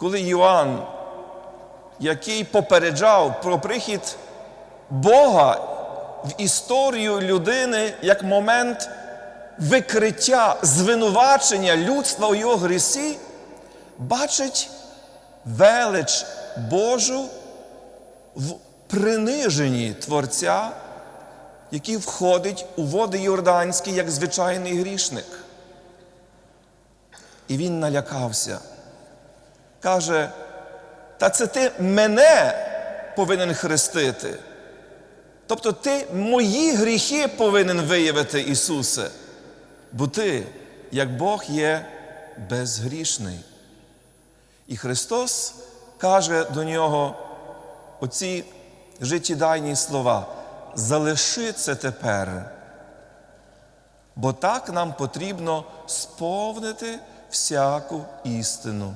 коли Йоанн, який попереджав про прихід Бога в історію людини як момент викриття, звинувачення людства у його грісі, бачить велич Божу в приниженні Творця, який входить у води Йорданські як звичайний грішник. І він налякався. Каже, та це ти мене повинен хрестити. Тобто ти мої гріхи повинен виявити, Ісусе, бо ти, як Бог, є безгрішний. І Христос каже до нього оці життєдайні слова: залиши це тепер, бо так нам потрібно сповнити всяку істину.